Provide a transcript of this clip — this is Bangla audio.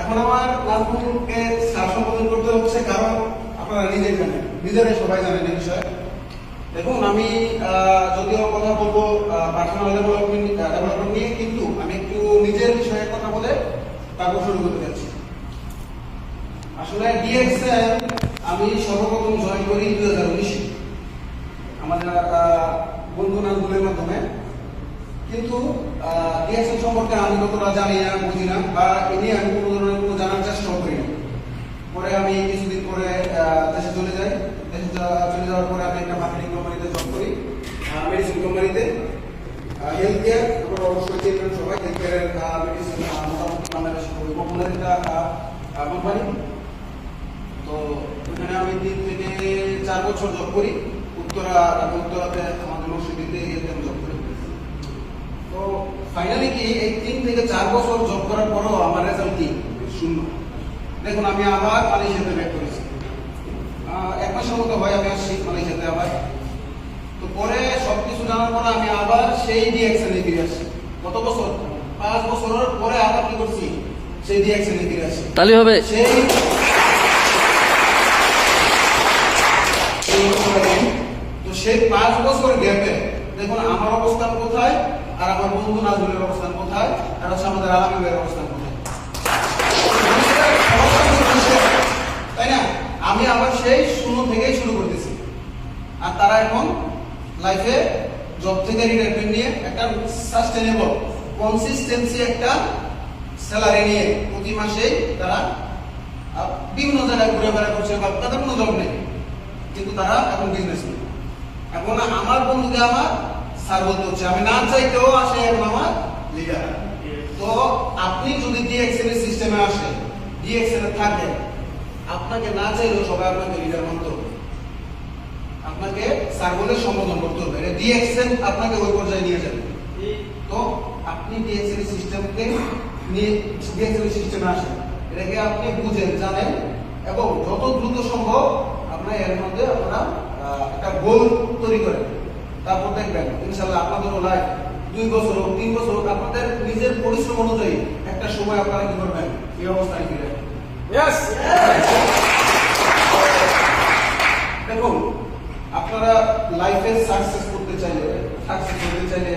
এখন আমার নাজমুলকে কারণ আপনারা নিজেই জানেন, নিজেরাই সবাই জানেন এই বিষয়ে। দেখুন, আমি যদিও কথা বলব পার্সোনাল ডেভেলপমেন্ট ডেভেলপমেন্ট নিয়ে, কিন্তু আমি একটু নিজের বিষয়ে কথা বলে তারপর শুরু করতে যাচ্ছি। আসলে ডিএক্সএল আমি সর্বপ্রথম জয়েন করি দুই হাজার উনিশে আমাদের বন্ধু নাজমুলের মাধ্যমে। কিন্তু ডিএক্সএল সম্পর্কে আমি কতটা জানি না, বুঝি না, বা এ নিয়ে আমি কোনো ধরনের কোনো জানার চেষ্টাও করি না। পরে আমি কিছুদিন পরে দেশে চলে যাই। দেশে চলে যাওয়ার পরে আমি একটা মার্কেটিং কোম্পানিতে জব করি মেডিসিন কোম্পানিতে হেলথ কেয়ার তারপর অবশ্যই চিলড্রেন সবাই হেলথ কেয়ারের মেডিসিন মোটামুটি বাংলাদেশ পপুলার একটা কোম্পানি তো ওখানে আমি তিন থেকে চার বছর জব করি। উত্তরা এবং উত্তরাতে আমাদের মসজিদিতে আমি জব করি। তো ফাইনালি কি, এই তিন থেকে চার বছর জব করার পরও আমার রেজাল্ট কি? শূন্য। দেখুন, আমি আবার মালয়েশিয়াতে ব্যাক করেছি। এক মাসের মতো হয় আমি আসছি মালয়েশিয়াতে আবার। তো পরে সবকিছু জানার পরে আমি আবার সেই ডিএক্সএল ফিরে আসছি। কত বছর? পাঁচ বছরের পরে আবার কি করছি? তালি হবে। সেই সেই তো সেই পাঁচ বছর গ্যাপে দেখুন আমার অবস্থান কোথায় আর আমার বন্ধু নাজমুলের অবস্থান কোথায় আর হচ্ছে আমাদের আলমের অবস্থান কোথায়। তাই না? আমি আবার সেই শূন্য থেকেই শুরু করতেছি। আর তারা এখন লাইফে জব থেকে রিটায়ারমেন্ট নিয়ে একটা সাস্টেনেবল কনসিস্টেন্সি একটা স্যালারি নিয়ে প্রতি মাসেই তারা বিভিন্ন জায়গায় ঘুরে বেড়া করছে বা তাদের কোনো জব নেই। কিন্তু তারা এখন বিজনেস করে। এখন আমার বন্ধুকে আমার স্যার বলতে হচ্ছে, আমি না চাইতেও আসে এখন আমার লিডার তো আপনি যদি ডিএক্সএল এর সিস্টেমে আসে ডিএক্সএল এ থাকেন আপনাকে না চাইলেও সবাই আপনাকে লিডার মানতে হবে। আপনাকে স্যার বলে সম্বোধন করতে হবে। ডিএক্সএল আপনাকে ওই পর্যায়ে নিয়ে যাবে। তো আপনি ডিএক্সএল সিস্টেমকে নিয়ে সিস্টেমে আসেন। এটাকে আপনি বুঝেন জানেন এবং যত দ্রুত সম্ভব আপনার এর মধ্যে আপনারা একটা গোল তৈরি করেন। তারপর দেখবেন ইনশাল্লাহ আপনাদেরও লাইফ দুই বছর হোক তিন বছর হোক আপনাদের নিজের পরিশ্রম অনুযায়ী একটা সময় আপনারা কি করবেন? এই অবস্থায় ফিরে। দেখুন আপনারা লাইফে সাকসেস করতে চাইলে সাকসেস করতে চাইলে